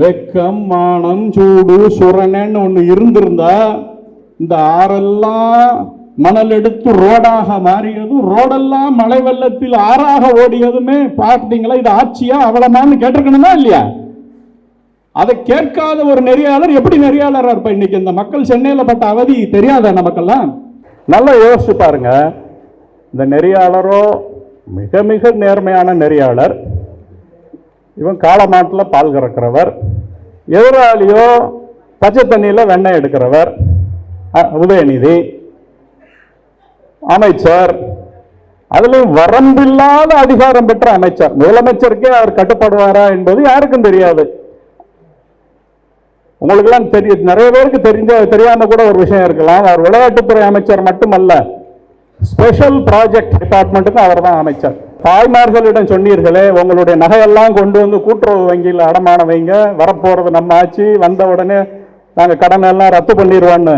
வெக்கம் மானம் சூடு சுரணன்னு ஒன்று இருந்திருந்தா இந்த ஆறெல்லாம் மணல் எடுத்து ரோடாக மாறியதும் ரோடெல்லாம் மழை வெள்ளத்தில் ஆறாக ஓடியதுமே பார்த்தீங்களா? இது ஆட்சியா அவலமான்னு கேட்டிருக்கணுமா இல்லையா? அதை கேட்காத ஒரு நெறியாளர் எப்படி நெறியாளராக இருப்பா இன்னைக்கு? இந்த மக்கள் சென்னையில் பட்ட அவதி தெரியாதா நமக்கெல்லாம்? நல்லா யோசிச்சு பாருங்க. இந்த நெறியாளரோ மிக மிக நேர்மையான நெறியாளர். இவன் காலமாட்டில் பால் கறக்கிறவர். எதிராளியோ பச்சை தண்ணியில் வெண்ணெய் எடுக்கிறவர். உதயநிதி அமைச்சர். அதுலேயும் வரம்பில்லாத அதிகாரம் பெற்ற அமைச்சர். முதலமைச்சருக்கே அவர் கட்டுப்படுவாரா என்பது யாருக்கும் தெரியாது. உங்களுக்கெல்லாம் தெரிய நிறைய பேருக்கு தெரிஞ்ச தெரியாம கூட ஒரு விஷயம் இருக்கலாம். அவர் விளையாட்டுத்துறை அமைச்சர் மட்டுமல்ல ஸ்பெஷல் ப்ராஜெக்ட் டிபார்ட்மெண்ட்டுக்கு அவர் தான் அமைச்சர். தாய்மார்களிடம் சொன்னீர்களே உங்களுடைய நகையெல்லாம் கொண்டு வந்து கூட்டுறவு வங்கியில் அடமானம் வைங்க. வரப்போகிறது நம்ம ஆச்சு வந்த உடனே நாங்கள் கடன் எல்லாம் ரத்து பண்ணிடுவோன்னு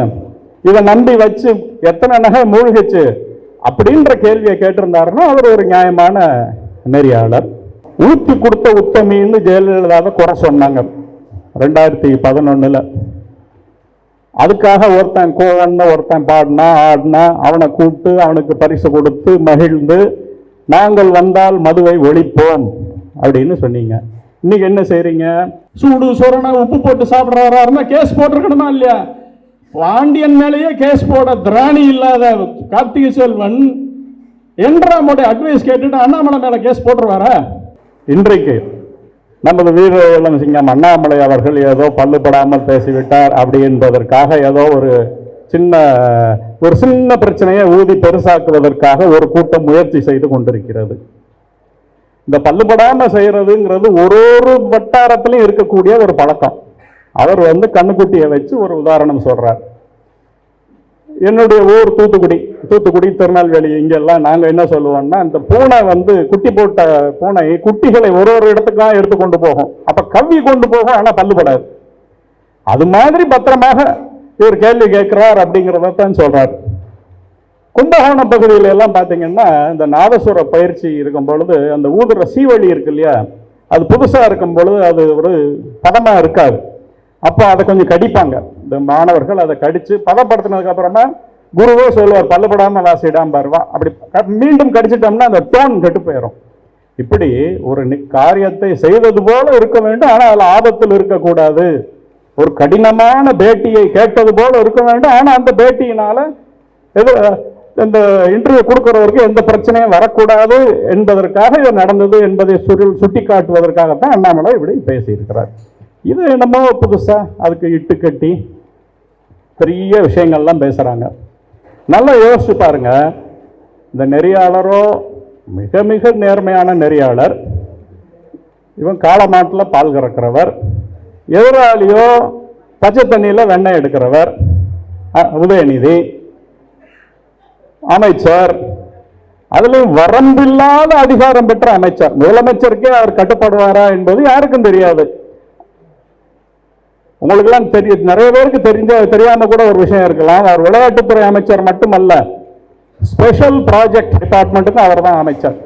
இதை நம்பி வச்சு எத்தனை நகை மூழ்கிச்சு? அப்படின்ற கேள்வியை கேட்டிருந்தாருன்னா அவர் ஒரு நியாயமான நெறியாளர். ஊத்தி கொடுத்த உத்தமின்னு ஜெயலலிதாவை குறை சொன்னாங்க. ரெண்டாயிரத்தி பதினொன்றில் அதுக்காக ஒருத்தன் கோவன்னு ஒருத்தன் பாடினா ஆடினா அவனை கூப்பிட்டு அவனுக்கு பரிசு கொடுத்து மகிழ்ந்து நாங்கள் வந்தால் மதுவை ஒழிப்போம் அப்படின்னு சொன்னீங்க. இன்னைக்கு என்ன செய்றீங்க? சூடு சொரண உப்பு போட்டு சாப்பிட்றாருன்னா கேஸ் போட்டிருக்கணுமா இல்லையா? பாண்டியன் மேலேயே கேஸ் போட திராணி இல்லாத கார்த்திகை செல்வன் என்றாமோட அட்வைஸ் கேட்டுட்டு அண்ணாமலை மேலே கேஸ் போட்டுருவாரா? இன்றைக்கு நமது வீர இளம் சிங்கம் அண்ணாமலை அவர்கள் ஏதோ பல்லுபடாமல் பேசிவிட்டார் அப்படி என்பதற்காக ஏதோ ஒரு சின்ன ஒரு சின்ன பிரச்சனையை ஊதி பெருசாக்குவதற்காக ஒரு கூட்டம் முயற்சி செய்து கொண்டிருக்கிறது. இந்த பல்லுபடாம செய்யறதுங்கிறது ஒரு ஒரு வட்டாரத்திலையும் இருக்கக்கூடிய ஒரு பழக்கம். அவர் வந்து கண்ணுக்குட்டியை வச்சு ஒரு உதாரணம் சொல்றார். என்னுடைய ஊர் தூத்துக்குடி தூத்துக்குடி திருநெல்வேலி இங்கெல்லாம் நாங்கள் என்ன சொல்லுவோம்னா இந்த பூனை வந்து குட்டி போட்ட பூனை குட்டிகளை ஒரு ஒரு இடத்துக்காக எடுத்து கொண்டு போகும். அப்போ கவ்வி கொண்டு போகும் ஆனால் பல்லுபடாது அது மாதிரி பத்திரமாக இவர் கேள்வி கேட்கிறார் அப்படிங்கிறதான் சொல்றாரு. கும்பகோணம் பகுதியில எல்லாம் பார்த்தீங்கன்னா இந்த நாதசுர பயிற்சி இருக்கும் பொழுது அந்த ஊதுற சீவழி இருக்கு இல்லையா? அது புதுசாக இருக்கும் பொழுது அது ஒரு பதமாக இருக்காது. அப்போ அதை கொஞ்சம் கடிப்பாங்க. இந்த மாணவர்கள் அதை கடித்து பதப்படுத்தினதுக்கு அப்புறமா குருவே சொல்லுவார் பல்லுபடாமல் வாசிடாம வருவா அப்படி மீண்டும் கடிச்சிட்டோம்னா அந்த டோன் கெட்டு போயிடும் இப்படி ஒரு காரியத்தை செய்தது போல இருக்க வேண்டும் ஆனால் அதில் ஆபத்தில் இருக்கக்கூடாது. ஒரு கடினமான பேட்டியை கேட்டது போல இருக்க வேண்டும். ஆனால் அந்த பேட்டியினால எது இந்த இன்டர்வியூ கொடுக்கிறவருக்கு எந்த பிரச்சனையும் வரக்கூடாது என்பதற்காக இது நடந்தது என்பதை சுருள் சுட்டி காட்டுவதற்காகத்தான் அண்ணாமலை இப்படி பேசியிருக்கிறார். இது என்னமோ புதுசாக அதுக்கு இட்டு கட்டி பெரிய விஷயங்கள்லாம் பேசுகிறாங்க நல்லா யோசிச்சு பாருங்க. இந்த நெறியாளரோ மிக மிக நேர்மையான நெறியாளர் இவன் காலமாட்டில் பால் கறக்கிறவர் எதிராளியோ பச்சை தண்ணியில் வெண்ணெய் எடுக்கிறவர் உதயநிதி அமைச்சர். அதுலேயும் வரம்பில்லாத அதிகாரம் பெற்ற அமைச்சர். முதலமைச்சருக்கே அவர் கட்டுப்படுவாரா என்பது யாருக்கும் தெரியாது. உங்களுக்கெல்லாம் தெரிய நிறைய பேருக்கு தெரிஞ்ச தெரியாம கூட ஒரு விஷயம் இருக்கலாம். அவர் விளையாட்டுத்துறை அமைச்சர் மட்டுமல்ல ஸ்பெஷல் ப்ராஜெக்ட் டிபார்ட்மெண்ட்டுக்கு அவர் தான் அமைச்சர்.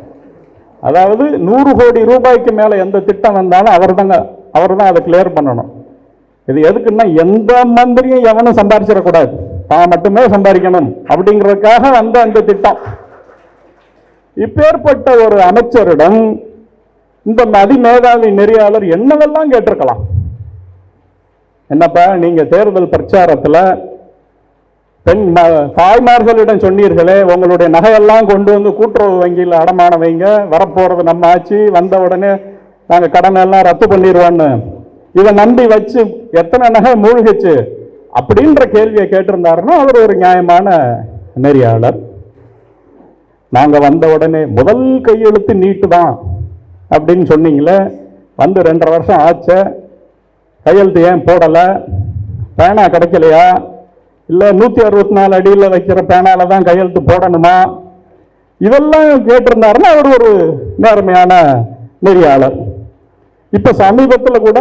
அதாவது நூறு கோடி ரூபாய்க்கு மேலே எந்த திட்டம் வந்தாலும் அவர் தாங்க அவர் தான் அதை கிளியர் பண்ணணும். இது எதுக்குன்னா எந்த மந்திரியும் எவனும் சம்பாரிச்சிடக்கூடாது. தான் மட்டுமே சம்பாதிக்கணும் அப்படிங்கிறதுக்காக வந்த அந்த திட்டம். இப்பேற்பட்ட ஒரு அமைச்சரிடம் இந்த அதிமேதாவி நெறியாளர் என்னவெல்லாம் கேட்டிருக்கலாம்? என்னப்பா நீங்க தேர்தல் பிரச்சாரத்துல பெண் தாய்மார்களிடம் சொன்னீர்களே உங்களுடைய நகையெல்லாம் கொண்டு வந்து கூட்டுறவு வங்கியில் அடமான வைங்க வரப்போறது நம்ம ஆச்சு வந்த உடனே நாங்கள் கடன் எல்லாம் ரத்து பண்ணிடுவோன்னு இதை நம்பி வச்சு எத்தனை நகை மூழ்கிச்சு? அப்படின்ற கேள்வியை கேட்டிருந்தாருன்னா அவர் ஒரு நியாயமான நெறியாளர். நாங்கள் வந்த உடனே முதல் கையெழுத்து நீட்டு தான் அப்படின்னு சொன்னீங்களே வந்து ரெண்டரை வருஷம் ஆச்ச. கையெழுத்து ஏன் போடலை? பேனா கிடைக்கலையா? இல்லை நூற்றி அறுபத்தி நாலு அடியில் வைக்கிற பேனால தான் கையெழுத்து போடணுமா? இதெல்லாம் கேட்டிருந்தாருன்னா அவர் ஒரு நேர்மையான நெறியாளர். இப்போ சமீபத்தில் கூட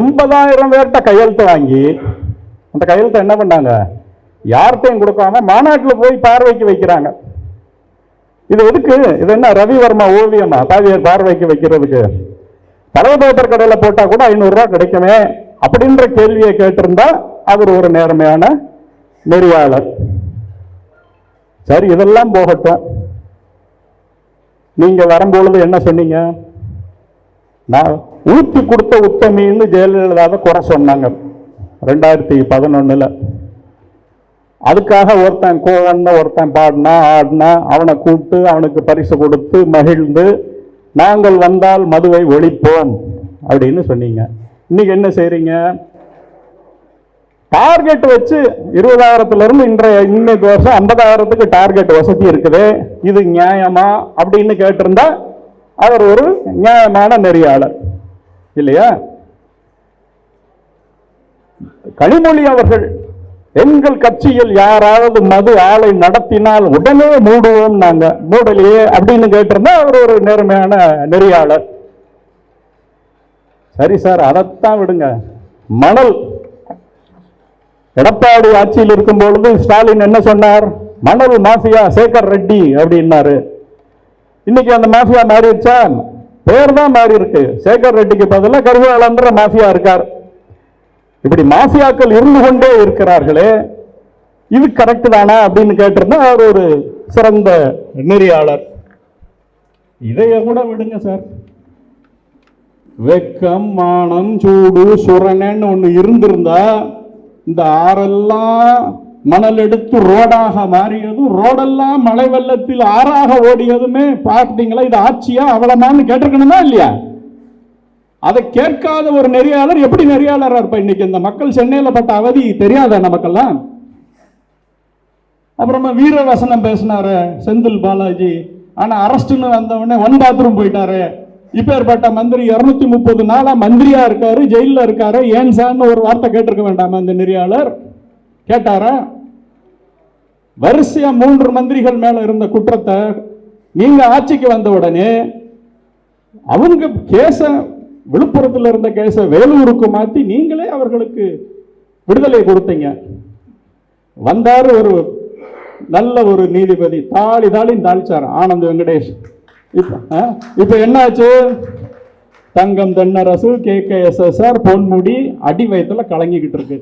எண்பதாயிரம் பேர்கிட்ட கையெழுத்து வாங்கி அந்த கையெழுத்தை என்ன பண்ணாங்க? யார்கிட்டையும் கொடுக்காம மாநாட்டில் போய் பார்வைக்கு வைக்கிறாங்க. இது எதுக்கு? இது என்ன ரவிவர்மா ஓவியமா? பாவியர் பார்வைக்கு வைக்கிறதுக்கு. பழைய கடையில் போட்டால் கூட ஐநூறுரூவா கிடைக்குமே அப்படின்ற கேள்வியை கேட்டிருந்தா அவர் ஒரு நேர்மையான நெறியாளர் சரி இதெல்லாம் போகட்டும். நீங்கள் வரும்பொழுது என்ன சொன்னீங்க? நான் ஊற்றி கொடுத்த உத்தமின்னு ஜெயலலிதாவை குறை சொன்னாங்க. ரெண்டாயிரத்தி பதினொன்னுல. அதுக்காக ஒருத்தன் கோவன்னு ஒருத்தன் பாடினா ஆடினா அவனை கூப்பிட்டு அவனுக்கு பரிசு கொடுத்து மகிழ்ந்து நாங்கள் வந்தால் மதுவை ஒழிப்போம் அப்படின்னு சொன்னீங்க. இன்னைக்கு என்ன செய்றீங்க? டார்கெட் வச்சு இருபதாயிரத்துலேருந்து இன்றைய இன்னைக்கு வருஷம் ஐம்பதாயிரத்துக்கு டார்கெட் வசதி இருக்குது. இது நியாயமா அப்படின்னு கேட்டிருந்தா அவர் ஒரு நியாயமான நெறியாளர். இல்லையா? கனிமொழி அவர்கள் எங்கள் கட்சியில் யாராவது மது ஆலை நடத்தினால் உடனே மூடுவோம் நாங்க. மூடலையே அப்படின்னு கேட்டிருந்தா அவர் ஒரு நேர்மையான நெறியாளர். சரி சார் அதைத்தான் விடுங்க. மணல். எடப்பாடி ஆட்சியில் இருக்கும் பொழுது ஸ்டாலின் என்ன சொன்னார்? மணல் மாஃபியா சேகர் ரெட்டி அப்படின்னாரு. இன்னைக்கு அந்த மாஃபியா மாறிடுச்சா? பேர் தான் மாறி இருக்கு. சேகர் ரெட்டிக்கு பதிலாக கருவாளன்ற மாஃபியா இருக்கார். இப்படி மாஃபியாக்கள் இருந்து கொண்டே இருக்கிறார்களே இது கரெக்ட் தானா அப்படின்னு கேட்டிருந்தா அவர் ஒரு சிறந்த நெறியாளர். இதைய கூட விடுங்க சார். வெக்கம் மானம் சூடு சுரணன்னு ஒன்று இருந்திருந்தா இந்த ஆறெல்லாம் மணல் எடுத்து ரோடாக மாறியதும் ரோடெல்லாம் மழை வெள்ளத்தில் ஆறாக ஓடியதுமே பார்த்தீங்களா? இது ஆட்சியா அவ்வளமான்னு கேட்டிருக்கணுமா இல்லையா? அதை கேட்காத ஒரு நெறியாளர் எப்படி நெறியாளராக இருப்பா இன்னைக்கு? இந்த மக்கள் சென்னையில் பட்ட அவதி தெரியாத நமக்கெல்லாம் அப்புறமா வீரவசனம் பேசினாரு செந்தில் பாலாஜி. ஆனால் அரஸ்ட்னு வந்தவொடனே ஒன் பாத்ரூம் போயிட்டாரு. இப்பேற்பட்ட மந்திரி இரநூத்தி முப்பது நாளாக மந்திரியாக இருக்காரு ஜெயிலில் இருக்காரு. ஏன் சார்னு ஒரு வார்த்தை கேட்டிருக்க வேண்டாமா அந்த நெறியாளர்? கேட்டாரா? வரிசையா மூன்று மந்திரிகள் மேல இருந்த குற்றத்தை நீங்க ஆட்சிக்கு வந்த உடனே அவங்க கேச விழுப்புரத்தில் இருந்த கேச வேலூருக்கு மாத்தி நீங்களே அவர்களுக்கு விடுதலை கொடுத்தீங்க. வந்தார் ஒரு நல்ல ஒரு நீதிபதி. தாளி தாளின்னு தாளிச்சார் ஆனந்த் வெங்கடேஷ். இப்போ ஆ? இப்ப என்னாச்சு? Thangam Thennarasu K K S S R Ponmudi அடி வயத்துல கலங்கிக்கிட்டு இருக்கு.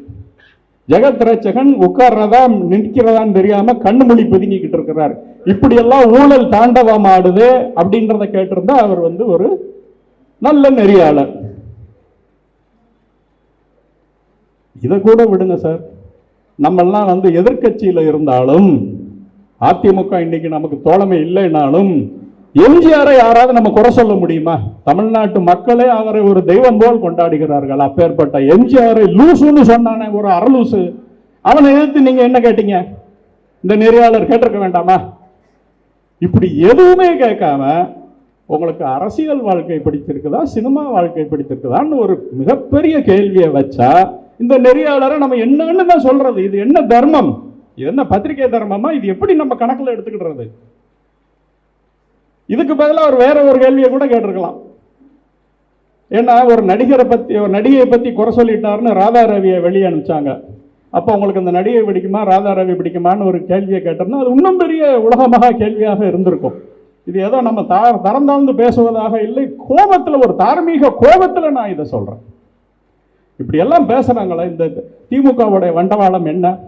ஜெகத் ரட்சகன் உட்கார்றதா நிற்கிறதான்னு தெரியாம கண்ணு மொழி பதுங்கிக்கிட்டு இருக்கிறார். இப்படி எல்லாம் ஊழல் தாண்டவம் ஆடுது அப்படின்றத கேட்டிருந்தா அவர் வந்து ஒரு நல்ல நெறியாளர். இதை கூட விடுங்க சார். நம்மெல்லாம் வந்து எதிர்கட்சியில் இருந்தாலும் அதிமுக இன்னைக்கு நமக்கு தோழமை இல்லைனாலும் எம்ஜிஆரை யாராவது நம்ம குறை சொல்ல முடியுமா? தமிழ்நாட்டு மக்களே அவரை ஒரு தெய்வம் போல் கொண்டாடுகிறார்கள். அப்பேற்பட்ட எம்ஜிஆரை லூசுன்னு சொன்னானே ஒரு அரலூசு அவனை எதிர்த்து நீங்க என்ன கேட்டீங்க? இந்த நெறியாளர் கேட்டிருக்க வேண்டாமா? இப்படி எதுவுமே கேட்காம உங்களுக்கு அரசியல் வாழ்க்கை பிடித்திருக்குதா சினிமா வாழ்க்கை பிடித்திருக்குதான்னு ஒரு மிகப்பெரிய கேள்வியை வச்சா இந்த நெறியாளரை நம்ம என்னன்னு தான் சொல்றது? இது என்ன தர்மம்? இது என்ன பத்திரிகை தர்மமா? இது எப்படி நம்ம கணக்கில் எடுத்துக்கிடுறது? இதுக்கு பதிலாக அவர் வேற ஒரு கேள்வியை கூட கேட்டிருக்கலாம். ஏன்னா ஒரு நடிகரை பற்றி ஒரு நடிகையை பற்றி குறை சொல்லிட்டாருன்னு ராதா ரவியை வெளியே அனுப்பிச்சாங்க. அப்போ உங்களுக்கு அந்த நடிகை பிடிக்குமா ராதா ரவி பிடிக்குமான்னு ஒரு கேள்வியை கேட்டோம்னா அது இன்னும் பெரிய உலகமாக கேள்வியாக இருந்திருக்கும். இது ஏதோ நம்ம தா தரம் தாழ்ந்து பேசுவதாக இல்லை கோபத்தில் ஒரு தார்மீக கோபத்தில் நான் இதை சொல்கிறேன் இப்படி எல்லாம் இந்த திமுகவுடைய வண்டவாளம் என்ன?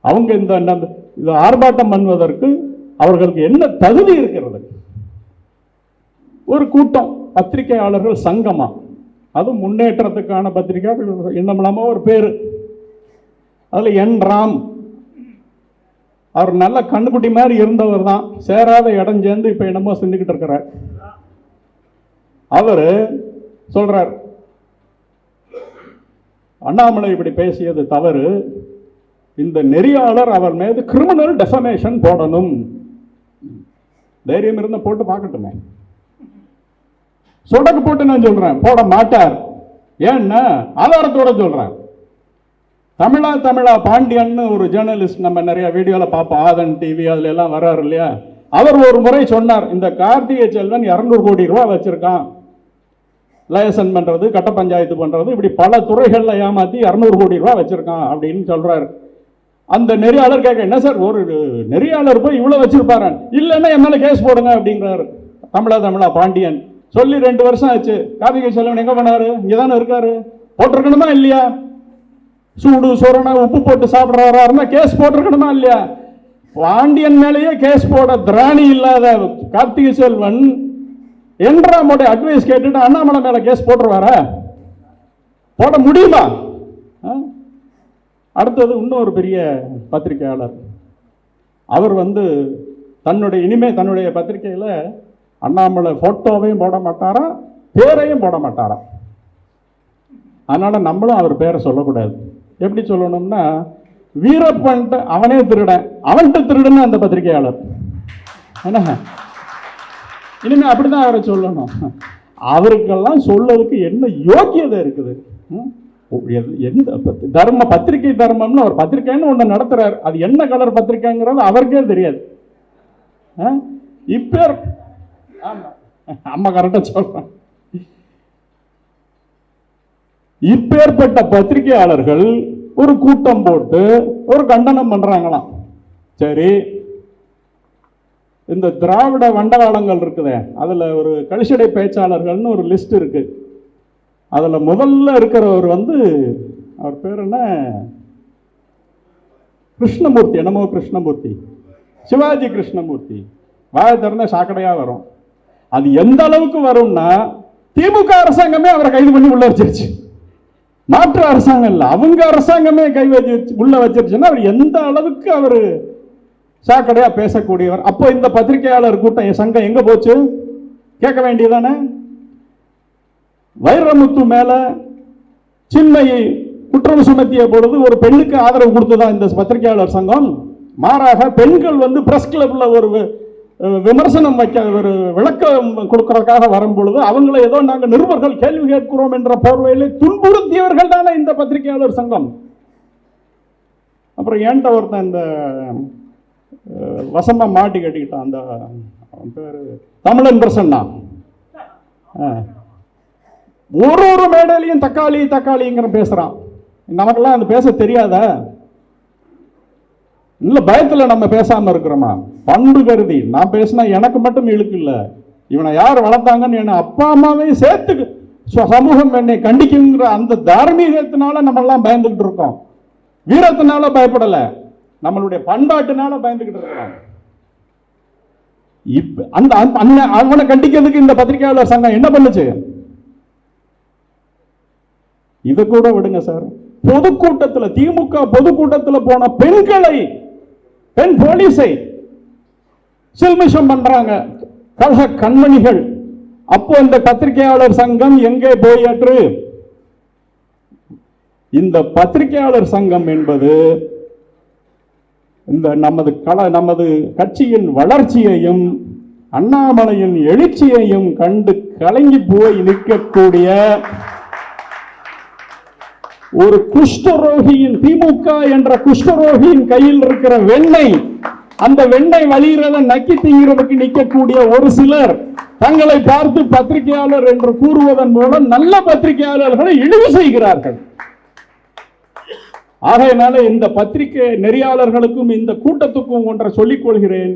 அவங்க இந்த இந்த- இது ஆர்ப்பாட்டம் பண்ணுவதற்கு அவர்களுக்கு என்ன தகுதி இருக்கிறது? ஒரு கூட்டம் பத்திரிகையாளர்கள் சங்கமா? அது முன்னேற்றத்துக்கான பத்திரிகை என்னமில்லாம ஒரு பேர். அதில் என் ராம். அவர் நல்ல கண்ணுக்குட்டி மாதிரி இருந்தவர் தான். சேராத இடம் சேர்ந்து இப்போ என்னமோ செஞ்சுக்கிட்டு இருக்கிறார். அவர் சொல்றார் அண்ணாமலை இப்படி பேசியது தவறு. இந்த நெறியாளர் அவர் மீது கிரிமினல் டெஃபமேஷன் போடணும். தைரியம் இருந்தால் போட்டு பார்க்கட்டுமே. சொடக்கு போட்டு நான் சொல்கிறேன் போட மாட்டார். ஏன்னா ஆதாரத்தோட சொல்கிறேன் தமிழா தமிழா பாண்டியன்னு ஒரு ஜேர்னலிஸ்ட் நம்ம நிறைய வீடியோவில் பார்ப்போம். ஆதன் டிவி அதுல எல்லாம் வர்றாரு இல்லையா? அவர் ஒரு முறை சொன்னார் இந்த கார்த்திகை செல்வன் 200 கோடி ரூபா வச்சிருக்கான். லைசன் பண்ணுறது கட்ட பஞ்சாயத்து பண்ணுறது இப்படி பல துறைகளில் ஏமாற்றி இரநூறு கோடி ரூபா வச்சுருக்கான் அப்படின்னு சொல்கிறாரு அந்த நெறியாளர் கேட்க என்ன சார் ஒரு நெறியாளர் போய் இவ்வளோ வச்சிருப்பாரு? இல்லைன்னா என் மேலே கேஸ் போடுங்க அப்படிங்கிறாரு. தமிழா தமிழா பாண்டியன். சொல்லி ரெண்டு வருஷம் ஆச்சு. கார்த்திகை செல்வன் எங்கே பண்ணாரு இங்கதானே இருக்காரு. போட்டிருக்கணுமா இல்லையா? சூடு சுரண உப்பு போட்டு சாப்பிட்றவரா இருந்தால் கேஸ் போட்டிருக்கணுமா இல்லையா? பாண்டியன் மேலேயே கேஸ் போட திராணி இல்லாத கார்த்திகை செல்வன் என்றாமுடைய அட்வைஸ் கேட்டுட்டு அண்ணாமலை மேலே கேஸ் போட்டுருவாரா? போட முடியுமா? ஆ? அடுத்தது இன்னொரு பெரிய பத்திரிகையாளர். அவர் வந்து தன்னுடைய இனிமே தன்னுடைய பத்திரிகையில் அண்ணாமலை ஃபோட்டோவையும் போட மாட்டாரா பேரையும் போட மாட்டாரா? அதனால் நம்மளும் அவர் பேரை சொல்லக்கூடாது. எப்படி சொல்லணும்னா வீரப்பன்ட்டு அவனே திருடன் அவன்கிட்ட திருடன அந்த பத்திரிகையாளர். என்ன? இனிமே அப்படிதான் அவரை சொல்லணும். அவருக்கெல்லாம் சொல்லதுக்கு என்ன யோக்கியதை இருக்குது? ம்? எந்த தர்ம பத்திரிகை தர்மம்னு ஒரு பத்திரிகைன்னு ஒன்று நடத்துறாரு. அது என்ன கலர் பத்திரிகைங்கிறது அவருக்கே தெரியாது. இப்போ இப்பேர் ஆமா. அம்மா கரெக்டா சொல்றேன். இப்பேற்பட்ட பத்திரிகையாளர்கள் ஒரு கூட்டம் போட்டு ஒரு கண்டனம் பண்றாங்களாம். சரி இந்த திராவிட வண்டவாளங்கள் இருக்குதே அதுல ஒரு கழிச்சடை பேச்சாளர்கள்னு ஒரு லிஸ்ட் இருக்கு. அதில் முதல்ல இருக்கிறவர் வந்து அவர் பேர் என்ன? கிருஷ்ணமூர்த்தி என்னமோ கிருஷ்ணமூர்த்தி. சிவாஜி கிருஷ்ணமூர்த்தி. வாயை திறந்த சாக்கடையாக வரும். அது எந்த அளவுக்கு வரும்னா திமுக அரசாங்கமே அவரை கைது பண்ணி உள்ள வச்சிருச்சு. மாற்று அரசாங்கம் இல்லை. அவங்க அரசாங்கமே கை வச்சு உள்ள வச்சிருச்சுன்னா அவர் எந்த அளவுக்கு அவர் சாக்கடையாக பேசக்கூடியவர். அப்போ இந்த பத்திரிகையாளர் கூட்டம் என் சங்கம் எங்கே போச்சு? கேட்க வேண்டியதானே? வைரமுத்து மேல சின்மையை குற்றம் சுமத்திய பொழுது ஒரு பெண்ணுக்கு ஆதரவு கொடுத்ததா இந்த பத்திரிகையாளர் சங்கம்? மாறாக பெண்கள் வந்து பிரஸ் கிளப்ல ஒரு விமர்சனம் வைக்க ஒரு விளக்கம் கொடுக்கறதுக்காக வரும் பொழுது அவங்களை ஏதோ நாங்கள் நிருபர்கள் கேள்வி கேட்கிறோம் என்ற போர்வையில் துன்புறுத்தியவர்கள் தானே இந்த பத்திரிகையாளர் சங்கம். அப்புறம் ஏன்ட்ட ஒருத்தன் இந்த வசமாக மாட்டி கட்டிக்கிட்டான். அந்த பேர் தமிழன் பிரசன்னா ஒரு ஒரு மேடையிலையும் தக்காளி தக்காளிங்கிற பேசுறான். நமக்கெல்லாம் அது பேச தெரியாத. இல்ல பயத்துல நம்ம பேசாம இருக்கிறோமா? பண்பு கருதி. நான் பேசினா எனக்கு மட்டும் இழுக்கு இல்ல. இவனை யார் வளர்த்தாங்கன்னு என்ன அப்பா அம்மாவையும் சேர்த்து சமூகம் என்னை கண்டிக்குங்கிற அந்த தார்மீகத்தினால நம்ம எல்லாம் பயந்துகிட்டு இருக்கோம். வீரத்தினால பயப்படல. நம்மளுடைய பண்பாட்டினால பயந்துகிட்டு இருக்கிறோம். இப்ப அந்த அவனை கண்டிக்கிறதுக்கு இந்த பத்திரிகையாளர் சங்கம் என்ன பண்ணுச்சு? இதை கூட விடுங்க சார். பொதுக்கூட்டத்தில் திமுக பொதுக்கூட்டத்தில் போன பெண்களை பெண் போலீஸை சில்மிஷம் பண்றாங்க. கழக கண்மணிகள். அப்போ இந்த பத்திரிகையாளர் சங்கம் எங்கே போயற்று இந்த பத்திரிகையாளர் சங்கம் என்பது இந்த நமது கல நமது கட்சியின் வளர்ச்சியையும் அண்ணாமலையின் எழுச்சியையும் கண்டு கலங்கி போய் நிற்கக்கூடிய ஒரு குஷ்டரோகியின் திமுக என்ற குஷ்டரோகியின் கையில் இருக்கிற வெண்ணெய் அந்த வெண்ணெய் வழிகிறத நக்கி திங்கிறதுக்கு நிற்கக்கூடிய ஒரு சிலர் தங்களை பார்த்து பத்திரிகையாளர் என்று கூறுவதன் மூலம் நல்ல பத்திரிகையாளர்களை இழிவு செய்கிறார்கள். ஆகையினால இந்த பத்திரிகை நெறியாளர்களுக்கும் இந்த கூட்டத்துக்கும் ஒன்றை சொல்லிக் கொள்கிறேன்.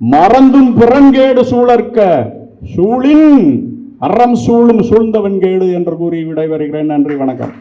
மறந்தும் புறங்கேடு சூழற்க சூழின் அறம் சூழும் சூழ்ந்தவன் கேடு என்று கூறி விடைபெறுகிறேன். நன்றி வணக்கம்.